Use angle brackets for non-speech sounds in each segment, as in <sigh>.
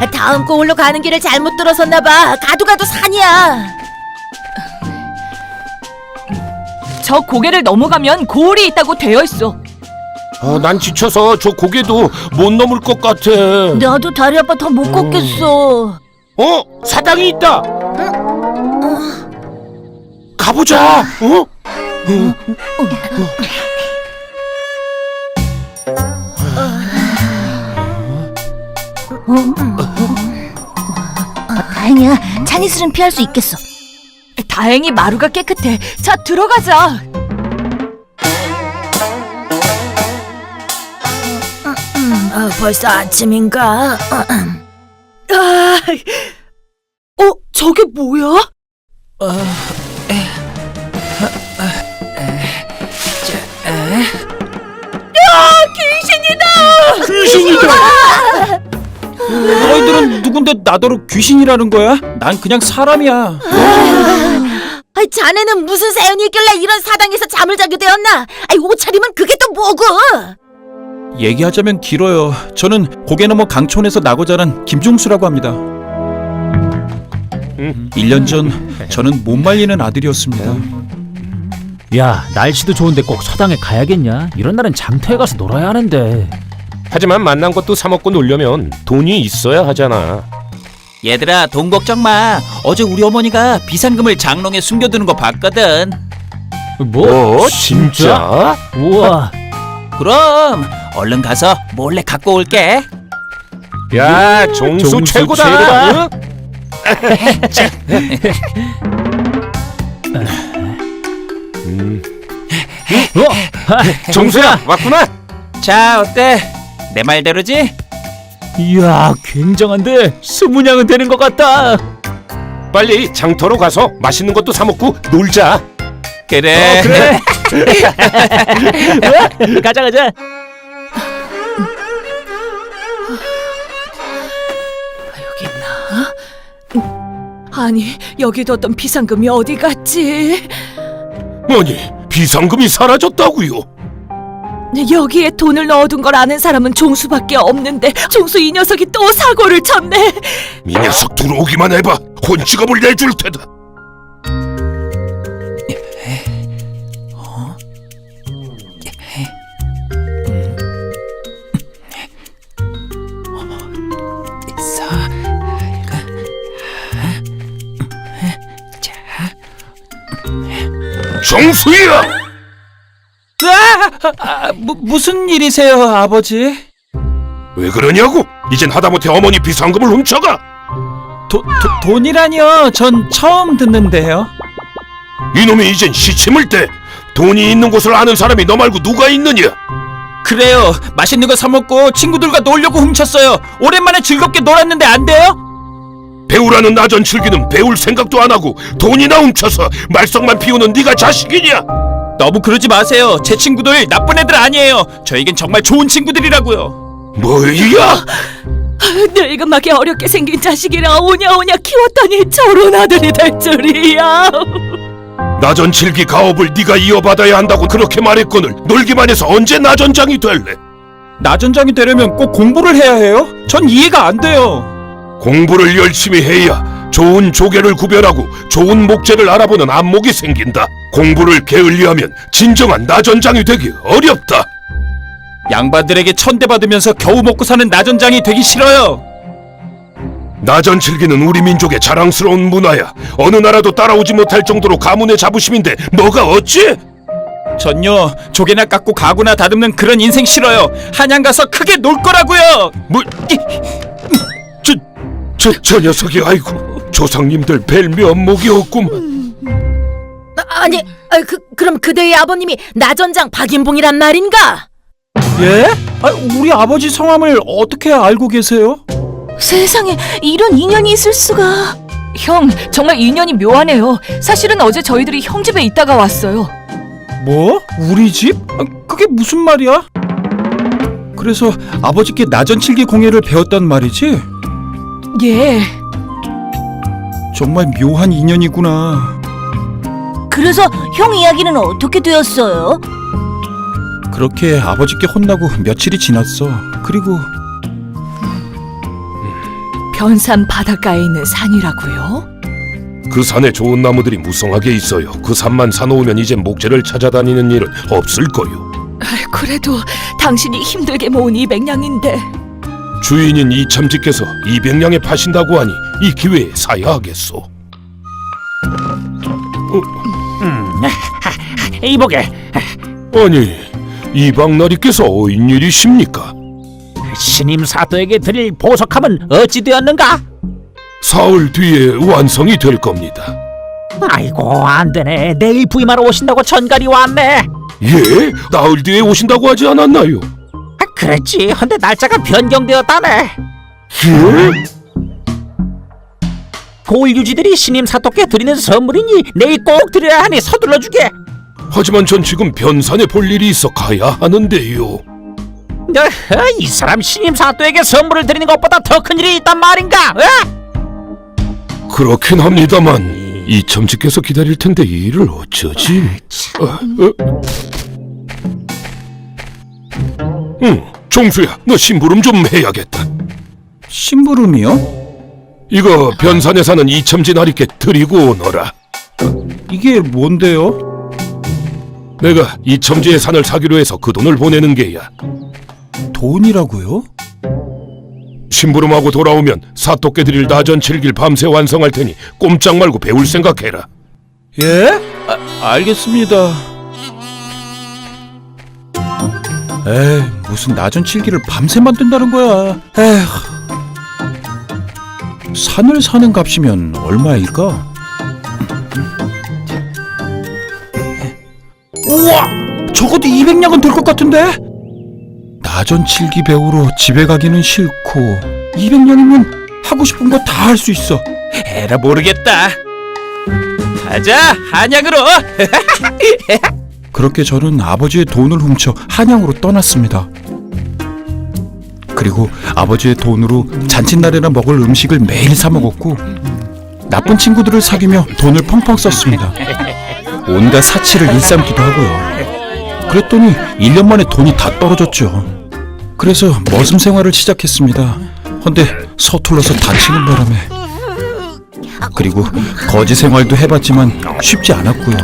아, 다음 거울로 가는 길을 잘못 들어섰나 봐. 가도 가도 산이야. 저 고개를 넘어가면 고을이 있다고 되어 있어. 어, 난 지쳐서 저 고개도 못 넘을 것 같아. 나도 다리 아파 더 못 걷겠어. 어? 사당이 있다. 가보자. 어? 다행이야. 찬이슬은 피할 수 있겠어. 다행히 마루가 깨끗해. 자, 들어가자. 아, 벌써 아침인가? 아, 어, 저게 뭐야? 귀신이다. 너희들은 누군데 나더러 귀신이라는 거야? 난 그냥 사람이야. 아, 자네는 무슨 사연이 있길래 이런 사당에서 잠을 자게 되었나? 아이, 옷차림은 그게 또 뭐고? 얘기하자면 길어요. 저는 고개 넘어 강촌에서 나고 자란 김종수라고 합니다. 음. 1년 전 저는 못 말리는 아들이었습니다. 야 날씨도 좋은데 꼭 서당에 가야겠냐? 이런 날은 장터에 가서 놀아야 하는데 하지만 만난 것도 사 먹고 놀려면 돈이 있어야 하잖아. 얘들아 돈 걱정 마. 어제 우리 어머니가 비상금을 장롱에 숨겨두는 거 봤거든. 뭐? 어, 진짜? 우와 그럼 얼른 가서 몰래 갖고 올게. 야, 종수, 종수 최고다. 최고다. 응? 음, 어? 종수야, 왔구나. <laughs> 자 어때? 내 말대로지? 이야 굉장한데 수문양은 되는 것 같다 빨리 장터로 가서 맛있는 것도 사 먹고 놀자. 그래. 그래 <laughs> 가자 가자 아니, 여기 뒀던 비상금이 어디 갔지? 아니, 비상금이 사라졌다고요. 여기에 돈을 넣어둔 걸 아는 사람은 종수밖에 없는데 종수 이 녀석이 또 사고를 쳤네. 이 녀석 들어오기만 해봐. 혼치겁을 내줄 테다. 정수야! 아, 무, 무슨 일이세요, 아버지? 왜 그러냐고? 이젠 하다못해 어머니 비상금을 훔쳐가. 도, 도, 돈이라니요? 전 처음 듣는데요. 이놈이 이젠 시침을 때 돈이 있는 곳을 아는 사람이 너 말고 누가 있느냐? 그래요. 맛있는 거 사 먹고 친구들과 놀려고 훔쳤어요. 오랜만에 즐겁게 놀았는데 안 돼요? 배우라는 나전 즐기는 배울 생각도 안 하고 돈이나 훔쳐서 말썽만 피우는 네가 자식이냐? 너무 그러지 마세요. 제 친구들 나쁜 애들 아니에요. 저에겐 정말 좋은 친구들이라고요. 뭐야? 늙음하게 어렵게 생긴 자식이라 오냐오냐 키웠더니 저런 아들이 될 줄이야. 나전 즐기 가업을 네가 이어받아야 한다고 그렇게 말했거늘 놀기만 해서 언제 나전장이 될래? 나전장이 되려면 꼭 공부를 해야 해요? 전 이해가 안 돼요. 공부를 열심히 해야 좋은 조개를 구별하고 좋은 목재를 알아보는 안목이 생긴다. 공부를 게을리하면 진정한 나전장이 되기 어렵다. 양반들에게 천대받으면서 겨우 먹고 사는 나전장이 되기 싫어요. 나전 즐기는 우리 민족의 자랑스러운 문화야. 어느 나라도 따라오지 못할 정도로 가문의 자부심인데 뭐가 어찌? 전요 조개나 깎고 가구나 다듬는 그런 인생 싫어요. 한양 가서 크게 놀 거라고요. 뭐? 저, 저, 저 녀석이 아이고 조상님들 뵐 면목이 없구만. 아, 아니, 아, 그, 그럼 그대의 아버님이 나전장 박인봉이란 말인가? 예? 아, 우리 아버지 성함을 어떻게 알고 계세요? 세상에 이런 인연이 있을 수가. 형, 정말 인연이 묘하네요. 사실은 어제 저희들이 형 집에 있다가 왔어요. 뭐? 우리 집? 아, 그게 무슨 말이야? 그래서 아버지께 나전칠기 공예를 배웠단 말이지? 예. 정말 묘한 인연이구나. 그래서 형 이야기는 어떻게 되었어요? 그렇게 아버지께 혼나고 며칠이 지났어. 그리고 변산 바닷가에 있는 산이라고요? 그 산에 좋은 나무들이 무성하게 있어요. 그 산만 사놓으면 이제 목재를 찾아다니는 일은 없을 거요. 아이, 그래도 당신이 힘들게 모은 200냥인데 주인인 이참지께서 200냥에 파신다고 하니 이 기회에 사야 하겠소. 이보게 아니 이방나리께서 어인 일이십니까? 신임 사도에게 드릴 보석함은 어찌 되었는가? 사흘 뒤에 완성이 될 겁니다. 아이고 안 되네 내일 부임하러 오신다고 전갈이 왔네 예? 나흘 뒤에 오신다고 하지 않았나요? 아, 그랬지 근데 날짜가 변경되었다네 예? 고을 유지들이 신임 사도께 드리는 선물이니 내일 꼭 드려야 하니 서둘러 주게 하지만 전 지금 변산에 볼 일이 있어 가야 하는데요. 어허, 이 사람 신임 사도에게 선물을 드리는 것보다 더 큰 일이 있단 말인가? 어? 그렇긴 합니다만 이참지께서 기다릴 텐데 이 일을 어쩌지? 어, 어. 응, 종수야, 너 심부름 좀 해야겠다. 심부름이요? 이거 변산에 사는 이참지 나리께 드리고 오너라. 이게 뭔데요? 내가 이첨지의 산을 사기로 해서 그 돈을 보내는 게야. 돈이라고요? 심부름하고 돌아오면 사또께 드릴 나전 칠길 밤새 완성할 테니 꼼짝 말고 배울 생각해라. 예? 아, 알겠습니다. 에이, 무슨 나전 칠기를 밤새 만든다는 거야. 에휴. 산을 사는 값이면 얼마일까? 우와! 적어도 200냥은 될 것 같은데? 나전 칠기 배우러 집에 가기는 싫고 200냥이면 하고 싶은 거 다 할 수 있어. 에라 모르겠다. 가자 한양으로. <laughs> 그렇게 저는 아버지의 돈을 훔쳐 한양으로 떠났습니다. 그리고 아버지의 돈으로 잔칫날에나 먹을 음식을 매일 사 먹었고 나쁜 친구들을 사귀며 돈을 펑펑 썼습니다. 온갖 사치를 일삼기도 하고요. 그랬더니 1년 만에 돈이 다 떨어졌죠. 그래서 머슴 생활을 시작했습니다. 헌데 서툴러서 다치는 바람에 그리고 거지 생활도 해봤지만 쉽지 않았고요.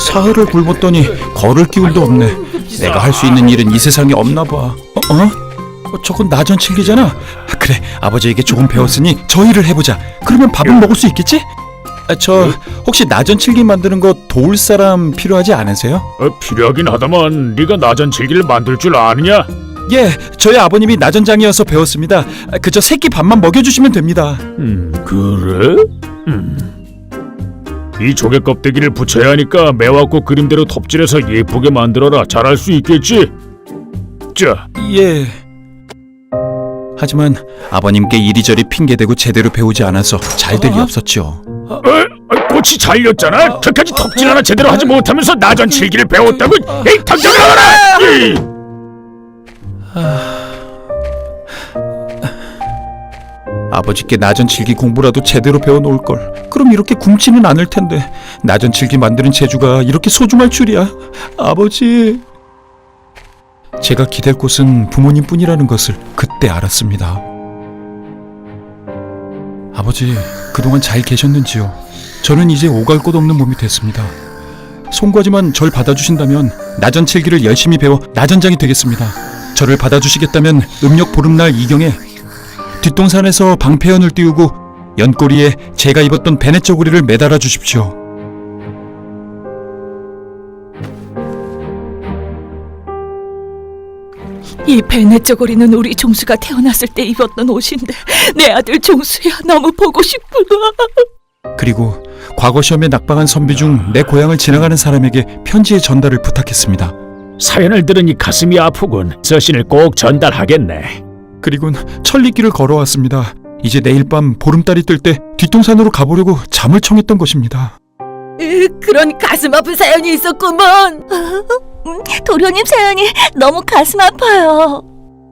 사흘을 굶었더니 걸을 기운도 없네. 내가 할 수 있는 일은 이 세상에 없나 봐. 어? 어? 어, 저건 나전 칠기잖아. 아, 그래, 아버지에게 조금 배웠으니 저 일을 해보자. 그러면 밥은 먹을 수 있겠지? 아, 저 혹시 나전 칠기 만드는 거 도울 사람 필요하지 않으세요? 어, 필요하긴 하다만 네가 나전칠기를 만들 줄 아느냐? 예, 저희 아버님이 나전장이어서 배웠습니다. 아, 그저 새끼 밥만 먹여주시면 됩니다. 음, 그래? 음. 이 조개 껍데기를 붙여야 하니까 매화꽃 그림대로 톱질해서 예쁘게 만들어라. 잘할 수 있겠지? 자, 예. 하지만 아버님께 이리저리 핑계대고 제대로 배우지 않아서 잘 될 리 없었죠. 어, 어, 꽃이 잘렸잖아. 저까지 톱질 하나 제대로 하지 못하면서 나전 칠기를 배웠다고? 에이, 당장 나와라! 이! 아 버지께 나전 칠기 공부라도 제대로 배워놓을 걸. 그럼 이렇게 굶지는 않을 텐데 나전 칠기 만드는 재주가 이렇게 소중할 줄이야. 아버지. 제가 기댈 곳은 부모님뿐이라는 것을 그때 알았습니다. 아버지, 그동안 잘 계셨는지요? 저는 이제 오갈 곳 없는 몸이 됐습니다. 송구하지만 절 받아주신다면 나전 칠기를 열심히 배워 나전장이 되겠습니다. 저를 받아주시겠다면 음력 보름날 이경에 뒷동산에서 방패연을 띄우고 연꼬리에 제가 입었던 베네 쪼그리를 매달아 주십시오. 이 베네쩌거리는 우리 종수가 태어났을 때 입었던 옷인데 내 아들 종수야 너무 보고 싶구나 그리고 과거 시험에 낙방한 선비 중 내 고향을 지나가는 사람에게 편지의 전달을 부탁했습니다. 사연을 들으니 가슴이 아프군. 서신을 꼭 전달하겠네. 그리곤 천리길을 걸어왔습니다. 이제 내일 밤 보름달이 뜰 때 뒷동산으로 가보려고 잠을 청했던 것입니다. 으, 그런 가슴 아픈 사연이 있었구먼. 도련님 사연이 너무 가슴 아파요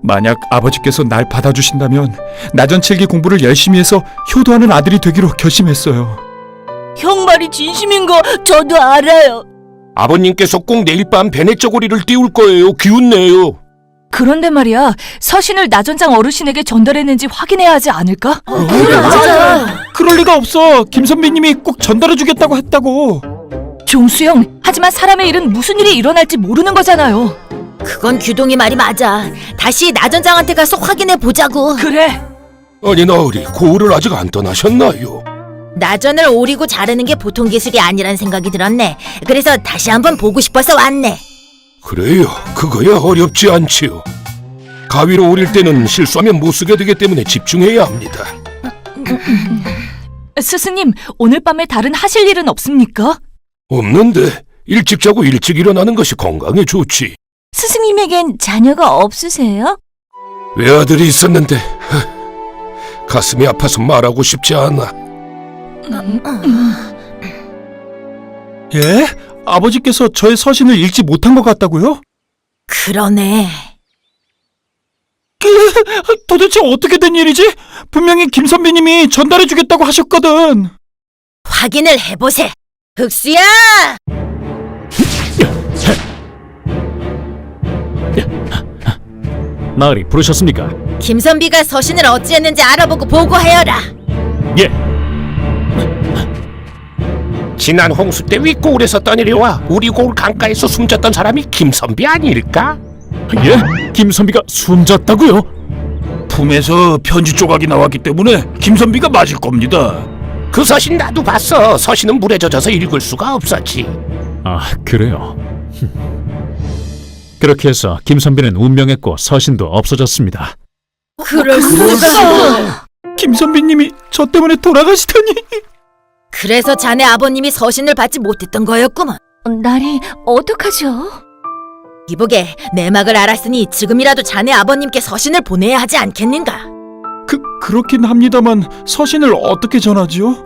만약 아버지께서 날 받아주신다면 나전칠기 공부를 열심히 해서 효도하는 아들이 되기로 결심했어요. 형 말이 진심인 거 저도 알아요. 아버님께서 꼭 내일 밤 베네쩌고리를 띄울 거예요. 기운 내요. 그런데 말이야, 서신을 나전장 어르신에게 전달했는지 확인해야 하지 않을까? 맞아. 그럴 리가 없어. 김 선배님이 꼭 전달해 주겠다고 했다고. 종수형, 하지만 사람의 일은 무슨 일이 일어날지 모르는 거잖아요. 그건 규동이 말이 맞아. 다시 나전장한테 가서 확인해 보자고. 그래. 아니 나으리 고을을 아직 안 떠나셨나요? 나전을 오리고 자르는 게 보통 기술이 아니란 생각이 들었네. 그래서 다시 한번 보고 싶어서 왔네. 그래요. 그거야 어렵지 않지요. 가위로 오릴 때는 실수하면 못 쓰게 되기 때문에 집중해야 합니다. <laughs> 스승님, 오늘 밤에 다른 하실 일은 없습니까? 없는데 일찍 자고 일찍 일어나는 것이 건강에 좋지. 스승님에겐 자녀가 없으세요? 외아들이 있었는데 하, 가슴이 아파서 말하고 싶지 않아. 예? 아버지께서 저의 서신을 읽지 못한 것 같다고요? 그러네. <laughs> 도대체 어떻게 된 일이지? 분명히 김 선배님이 전달해 주겠다고 하셨거든. 확인을 해보세. 흑수야! 나으리 부르셨습니까? 김선비가 서신을 어찌했는지 알아보고 보고하여라. 예. 지난 홍수 때 윗고을에서 떠내려와 우리 고을 강가에서 숨졌던 사람이 김선비 아닐까? 예? 김선비가 숨졌다고요? 품에서 편지 조각이 나왔기 때문에 김 선비가 맞을 겁니다. 그 서신 나도 봤어. 서신은 물에 젖어서 읽을 수가 없었지. 아, 그래요. 그렇게 해서 김선비는 운명했고 서신도 없어졌습니다. 그럴 수가. 김 선배님이 저 때문에 돌아가시다니. 그래서 자네 아버님이 서신을 받지 못했던 거였구먼. 날이 어떡하죠? 이보게 내막을 알았으니 지금이라도 자네 아버님께 서신을 보내야 하지 않겠는가? 그 그렇긴 합니다만 서신을 어떻게 전하지요?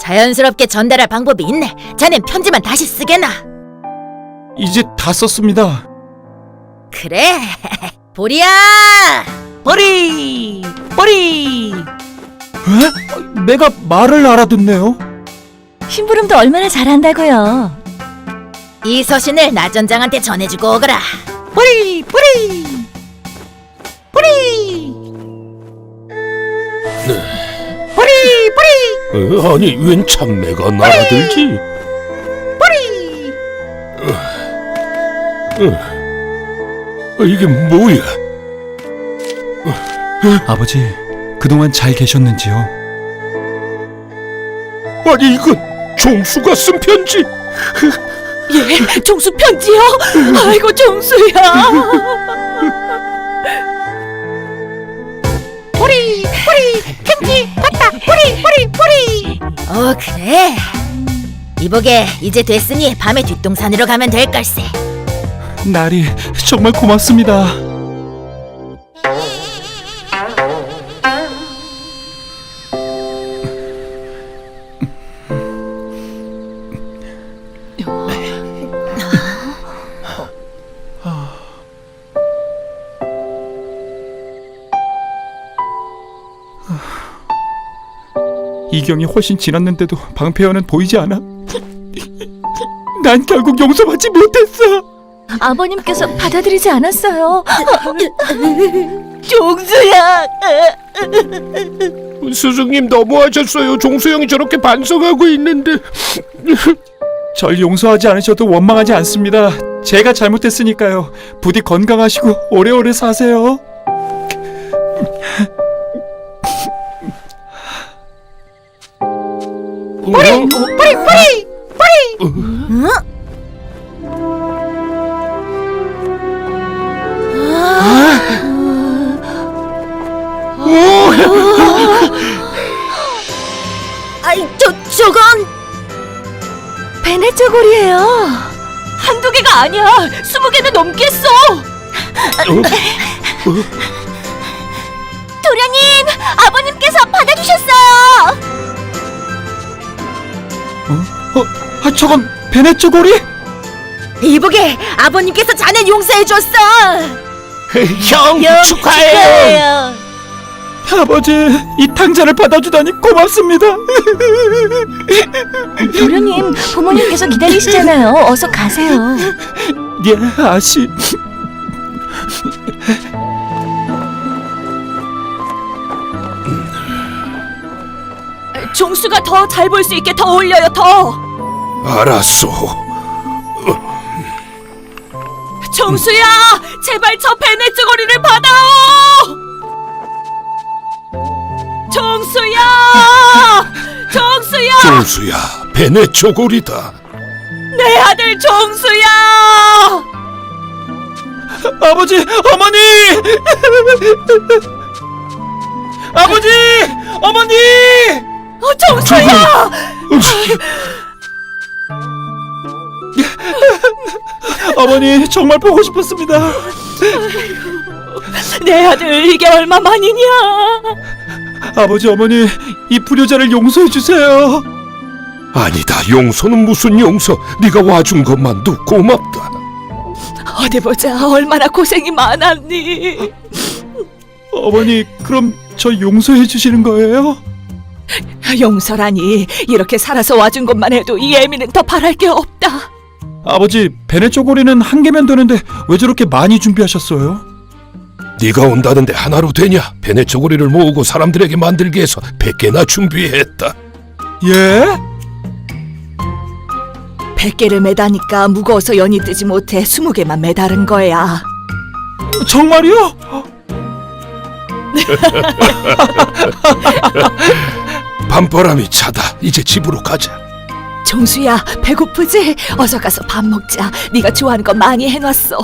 자연스럽게 전달할 방법이 있네. 자넨 편지만 다시 쓰게나. 이제 다 썼습니다. 그래. <laughs> 보리야. 보리. 보리. 에? 내가 말을 알아듣네요. 심부름도 얼마나 잘한다고요. 이 서신을 나전장한테 전해주고 오거라. 보리. 보리. 보리. 보리. 보리. 어, 아니 웬 참매가 날아들지? 뿌리. 어, 이게 뭐야? 아버지, 그동안 잘 계셨는지요? 아니 이건 종수가 쓴 편지. <laughs> 예, 종수 편지요? 아이고, 종수야. 어 그래. 이보게 이제 됐으니 밤에 뒷동산으로 가면 될 걸세. 나리 정말 고맙습니다. 이경이 훨씬 지났는데도 방패연은 보이지 않아? 난 결국 용서받지 못했어. 아버님께서 받아들이지 않았어요. 종수야. 스승님 너무하셨어요. 종수 형이 저렇게 반성하고 있는데. 절 용서하지 않으셔도 원망하지 않습니다. 제가 잘못했으니까요. 부디 건강하시고 오래오래 사세요. 뿌리 뿌리 뿌리 아이 저 저건 베네쩌골이에요. 한두 개가 아니야. 스무 개는 넘겠어. 도련님, 아버님께서 받아주셨어요. 아, 저건 베네쪼고리? 이보게 아버님께서 자네 용서해 줬어. 형 축하해요. 아버지, 이 탕자를 받아주다니 고맙습니다. 도련님, 부모님께서 기다리시잖아요. 어서 가세요. 예, 아씨. 종수가 더 잘 볼 수 있게 더 올려요 더. 알았소. 종수야, 제발 저 베네 쪼고리를 받아오. 종수야, 종수야, 벤의 쪼골이다. 내 아들 종수야. 아버지, 어머니! 아버지! 어머니! 어, 종수야. 어머니, 정말 보고 싶었습니다. 내 아들 이게 얼마 만이냐? 아버지, 어머니, 이 불효자를 용서해 주세요. 아니다, 용서는 무슨 용서? 네가 와준 것만도 고맙다. 어디 보자, 얼마나 고생이 많았니? 어머니, 그럼 저 용서해 주시는 거예요? 용서라니 이렇게 살아서 와준 것만 해도 이 애미는 더 바랄 게 없다. 아버지, 베네 쪼고리는 한 개면 되는데 왜 저렇게 많이 준비하셨어요? 네가 온다는데 하나로 되냐? 벤의 쪼고리를 모으고 사람들에게 만들기 위해서 백 개나 준비했다. 예? 백 개를 매다니까 무거워서 연이 뜨지 못해 스무 개만 매다른 거야. 정말요? <laughs> 밤바람이 차다. 이제 집으로 가자. 종수야 배고프지? 어서 가서 밥 먹자. 네가 좋아하는 거 많이 해놨어.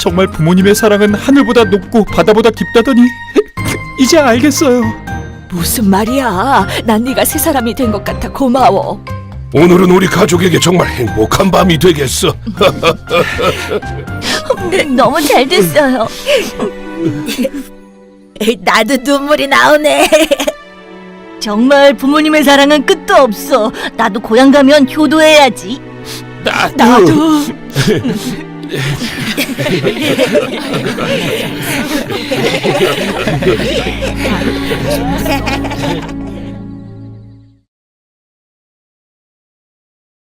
정말 부모님의 사랑은 하늘보다 높고 바다보다 깊다더니 <laughs> 이제 알겠어요. 무슨 말이야? 난 네가 새 사람이 된 것 같아 고마워. 오늘은 우리 가족에게 정말 행복한 밤이 되겠어. <laughs> 너무 잘 됐어요. <laughs> 나도 눈물이 나오네. 정말 부모님의 사랑은 끝도 없어. 나도 고향 가면 효도해야지. 나도. 나도. 어. <laughs>